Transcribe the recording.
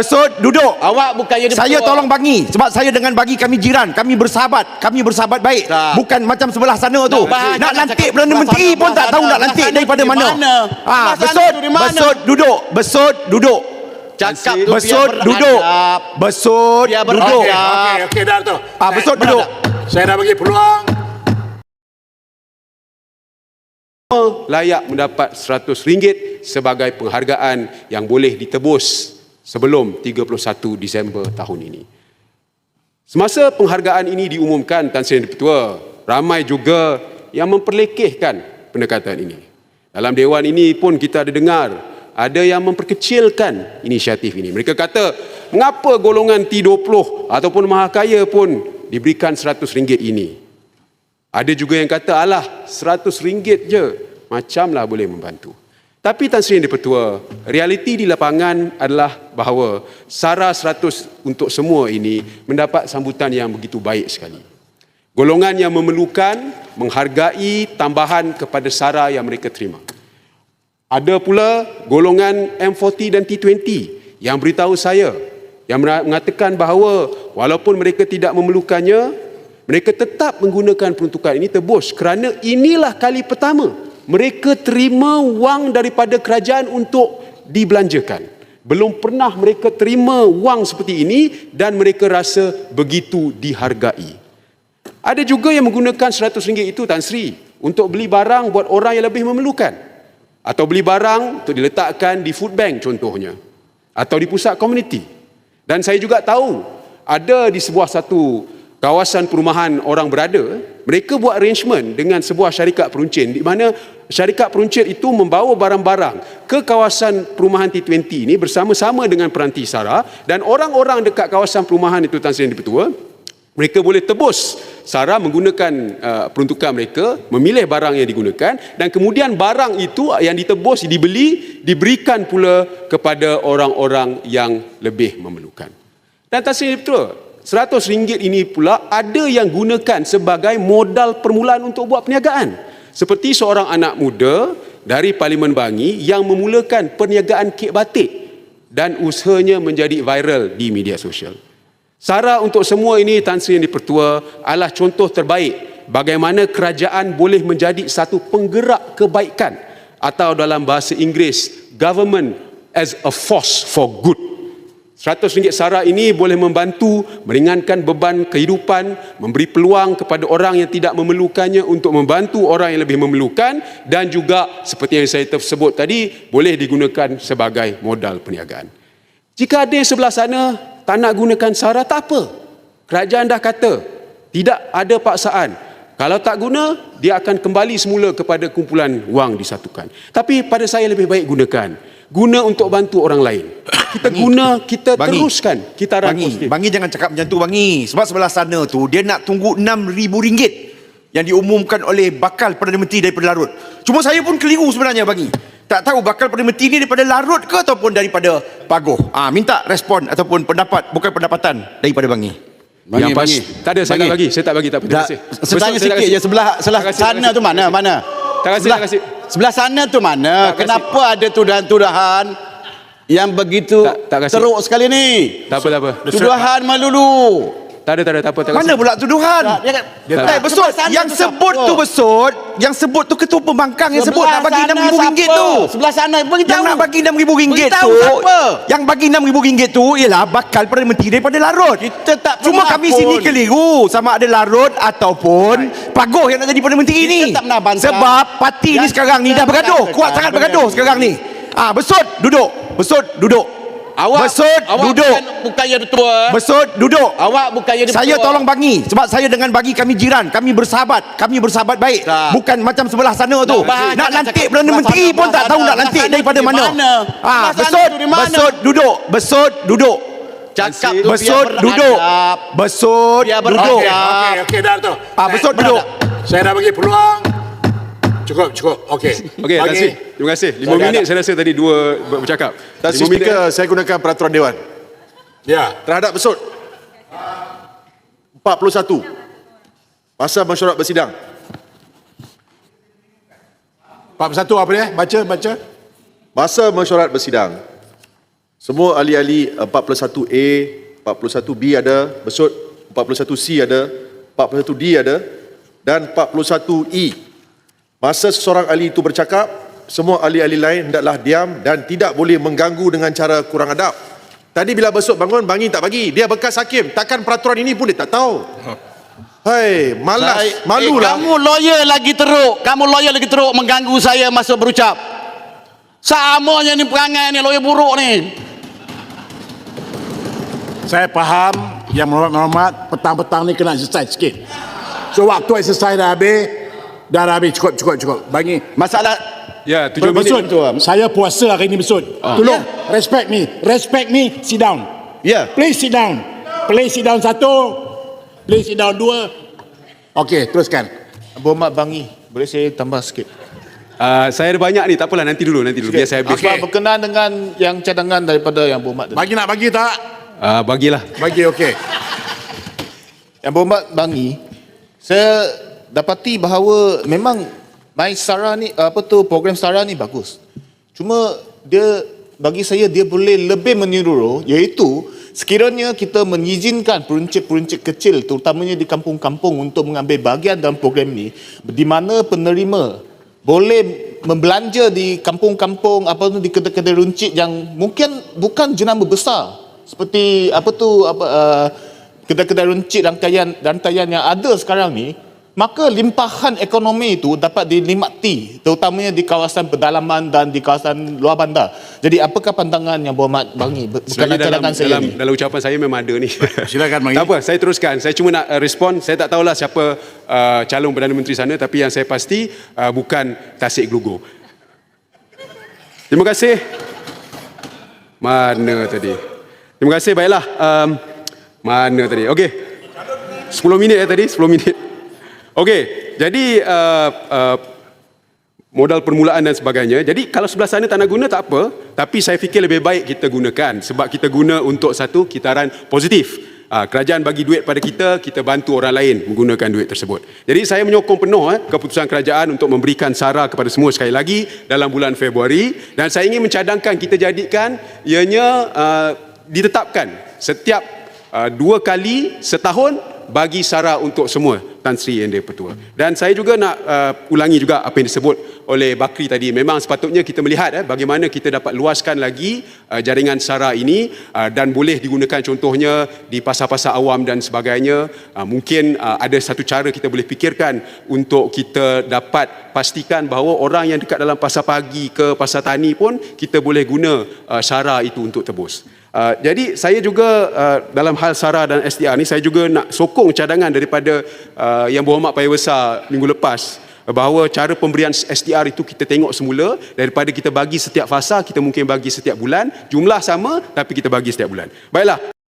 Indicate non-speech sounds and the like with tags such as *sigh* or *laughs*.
Besut, duduk. Awak bukannya dia Saya tolong bagi sebab saya dengan bagi kami jiran, kami bersahabat, kami bersahabat baik. Tak. Bukan macam sebelah sana tu. bahas Nak jangan lantik Perdana Menteri sana, pun tak tahu sana. nak lantik Sebelah daripada sana mana. mana? Ah, sana besut, besut, duduk. Besut, duduk. Cakap tu Besut, biar duduk. Besut, Biar duduk. Okey, okey dah tu. Ah, besut, duduk. Saya dah bagi peluang. layak mendapat RM100 sebagai penghargaan yang boleh ditebus sebelum 31 Disember tahun ini. Semasa penghargaan ini diumumkan Tan Sri Ketua, ramai juga yang memperlekehkan pendekatan ini. Dalam dewan ini pun kita ada dengar ada yang memperkecilkan inisiatif ini. Mereka kata, mengapa golongan T20 ataupun mahakaya pun diberikan RM100 ini? Ada juga yang kata, alah RM100 je, macamlah boleh membantu. Tapi Tan Sri Yang Dipertua, realiti di lapangan adalah bahawa SARA 100 untuk semua ini mendapat sambutan yang begitu baik sekali. Golongan yang memerlukan menghargai tambahan kepada SARA yang mereka terima. Ada pula golongan M40 dan T20 yang beritahu saya yang mengatakan bahawa walaupun mereka tidak memerlukannya, mereka tetap menggunakan peruntukan ini tebus kerana inilah kali pertama mereka terima wang daripada kerajaan untuk dibelanjakan. Belum pernah mereka terima wang seperti ini dan mereka rasa begitu dihargai. Ada juga yang menggunakan RM100 itu Tan Sri untuk beli barang buat orang yang lebih memerlukan. Atau beli barang untuk diletakkan di food bank contohnya. Atau di pusat komuniti. Dan saya juga tahu ada di sebuah satu kawasan perumahan orang berada, mereka buat arrangement dengan sebuah syarikat peruncit di mana syarikat peruncit itu membawa barang-barang ke kawasan perumahan T20 ini bersama-sama dengan peranti SARA dan orang-orang dekat kawasan perumahan itu Tan Sri Yang Dipertua, mereka boleh tebus SARA menggunakan uh, peruntukan mereka, memilih barang yang digunakan dan kemudian barang itu yang ditebus, dibeli, diberikan pula kepada orang-orang yang lebih memerlukan. Dan tak Sri betul, RM100 ini pula ada yang gunakan sebagai modal permulaan untuk buat perniagaan. Seperti seorang anak muda dari Parlimen Bangi yang memulakan perniagaan kek batik dan usahanya menjadi viral di media sosial. Sara untuk semua ini Tan Sri Yang Dipertua adalah contoh terbaik bagaimana kerajaan boleh menjadi satu penggerak kebaikan atau dalam bahasa Inggeris government as a force for good. RM100 Sara ini boleh membantu meringankan beban kehidupan, memberi peluang kepada orang yang tidak memerlukannya untuk membantu orang yang lebih memerlukan dan juga seperti yang saya tersebut tadi boleh digunakan sebagai modal perniagaan. Jika ada yang sebelah sana tak nak gunakan SARA tak apa. Kerajaan dah kata tidak ada paksaan. Kalau tak guna, dia akan kembali semula kepada kumpulan wang disatukan. Tapi pada saya lebih baik gunakan. Guna untuk bantu orang lain. Kita guna, kita Bangi. teruskan. Kita Bangi, rangkus. Bangi jangan cakap macam tu Bangi. Sebab sebelah sana tu dia nak tunggu RM6,000 yang diumumkan oleh bakal Perdana Menteri daripada Larut. Cuma saya pun keliru sebenarnya Bangi. Tak tahu bakal Perdana Menteri ni daripada Larut ke ataupun daripada Pagoh. Ah minta respon ataupun pendapat bukan pendapatan daripada Bangi. Bangi, yang pas, bangi. tak ada, saya tak bagi. Saya tak bagi, tak apa. Terima kasih. saya saya sikit je sebelah sebelah kasih, sana tu mana mana? Tak kasih, sebelah, tak kasih. Sebelah sana tu mana? Tak kasih. Kenapa ada tuduhan-tuduhan yang begitu Tak- tak kasih. teruk sekali ni? Tak apa, tak apa. Tuduhan melulu. Tak ada, tak ada, tak apa. Tak Mana pula tuduhan? Tak, dia Dia Tak. tak, besut. Yang tu sebut tu besut. Yang sebut tu ketua pembangkang yang sebut nak bagi sana RM6,000 siapa? tu. Sebelah sana beritahu. Yang nak bagi RM6,000 Beritahu tu siapa? Yang bagi RM6,000 tu Ialah bakal Perdana Menteri daripada Larut Kita tak Cuma pernah kami pun. sini keliru Sama ada Larut Ataupun Pagoh yang nak jadi Perdana Menteri Kita ni tak. Sebab parti ni sekarang ni Dah bergaduh Kuat sangat bergaduh sekarang ni Ah Besut duduk Besut duduk Awak Besut awak duduk bukan, bukannya ketua. Besut duduk Awak bukannya ketua. saya tolong bagi sebab saya dengan bagi kami jiran, kami bersahabat, kami bersahabat baik. Tak. Bukan macam sebelah sana tu. bahas Nak lantik Perdana Menteri sana, pun tak tahu nak lantik daripada mana. mana? Ah, besut, tu di mana? besut duduk, besut duduk. Cakap tu Besut duduk. Besut duduk. Okey, okey dah tu. Ah, besut duduk. Saya dah bagi peluang. Cukup, cukup. Okey. *laughs* Okey, terima Bagi- kasih. Terima kasih. Lima Dah, dah, minit dah. saya rasa tadi dua bercakap. Tak Lima minit. Speaker, saya gunakan peraturan Dewan. Ya. Terhadap besut. 41. Masa mesyuarat bersidang. 41 apa dia? Baca, baca. Masa mesyuarat bersidang. Semua ahli-ahli uh, 41A, 41B ada, besut 41C ada, 41D ada dan 41E. Masa seseorang ahli itu bercakap, semua ahli-ahli lain hendaklah diam dan tidak boleh mengganggu dengan cara kurang adab. Tadi bila besut bangun, bangi tak bagi. Dia bekas hakim. Takkan peraturan ini pun dia tak tahu. Hai, malas, Saya- malulah. Eh, kamu lawyer lagi teruk. Kamu lawyer lagi teruk mengganggu saya masa berucap. Samanya ni perangai ni lawyer buruk ni. Saya faham yang merahmat petang-petang ni kena exercise sikit. So waktu exercise dah habis, dah habis cukup cukup cukup. Bagi Masalah Ya, tujuh Besut, minit. Ah. saya puasa hari ni besut. Tolong, respect me. Respect me, sit down. Ya. Please sit down. Please sit down satu. Please sit down dua. Okey, teruskan. Berhormat Bangi, boleh saya tambah sikit? Uh, saya ada banyak ni, tak apalah nanti dulu, nanti dulu. Biar saya habis. Sebab berkenaan dengan yang cadangan daripada yang berhormat tadi. Bagi nak bagi tak? Uh, bagilah. Bagi okey. Yang berhormat Bangi, saya dapati bahawa memang My Sarah ni, apa tu, program Sarah ni bagus. Cuma dia, bagi saya dia boleh lebih menyeluruh, iaitu sekiranya kita mengizinkan peruncit-peruncit kecil, terutamanya di kampung-kampung untuk mengambil bahagian dalam program ni, di mana penerima boleh membelanja di kampung-kampung apa tu di kedai-kedai runcit yang mungkin bukan jenama besar seperti apa tu apa uh, kedai-kedai runcit rantaian rantaian yang ada sekarang ni maka limpahan ekonomi itu dapat dinikmati terutamanya di kawasan pedalaman dan di kawasan luar bandar. Jadi apakah pandangan yang berhormat Bangi berkenaan dalam, cadangan saya dalam, ni? dalam ucapan saya memang ada ni. Silakan, Magi. Tak apa, saya teruskan. Saya cuma nak uh, respon. Saya tak tahulah siapa uh, calon Perdana Menteri sana tapi yang saya pasti uh, bukan Tasik Gelugur. Terima kasih. Mana tadi? Terima kasih, baiklah. Um, mana tadi? Okey. 10 minit ya tadi, 10 minit. Okey, jadi uh, uh, modal permulaan dan sebagainya. Jadi kalau sebelah sana tak nak guna tak apa, tapi saya fikir lebih baik kita gunakan sebab kita guna untuk satu kitaran positif. Ah, kerajaan bagi duit pada kita, kita bantu orang lain menggunakan duit tersebut. Jadi saya menyokong penuh eh, keputusan kerajaan untuk memberikan sara kepada semua sekali lagi dalam bulan Februari dan saya ingin mencadangkan kita jadikan ianya uh, ditetapkan setiap uh, dua kali setahun bagi sara untuk semua Tan Sri Yang Di-Pertua. Dan saya juga nak uh, ulangi juga apa yang disebut oleh Bakri tadi. Memang sepatutnya kita melihat eh, bagaimana kita dapat luaskan lagi uh, jaringan sara ini uh, dan boleh digunakan contohnya di pasar-pasar awam dan sebagainya. Uh, mungkin uh, ada satu cara kita boleh fikirkan untuk kita dapat pastikan bahawa orang yang dekat dalam pasar pagi ke pasar tani pun kita boleh guna uh, sara itu untuk tebus. Uh, jadi saya juga uh, dalam hal SARA dan SDR ni saya juga nak sokong cadangan daripada uh, yang berhormat Paya Besar minggu lepas. Bahawa cara pemberian SDR itu kita tengok semula daripada kita bagi setiap fasa kita mungkin bagi setiap bulan. Jumlah sama tapi kita bagi setiap bulan. Baiklah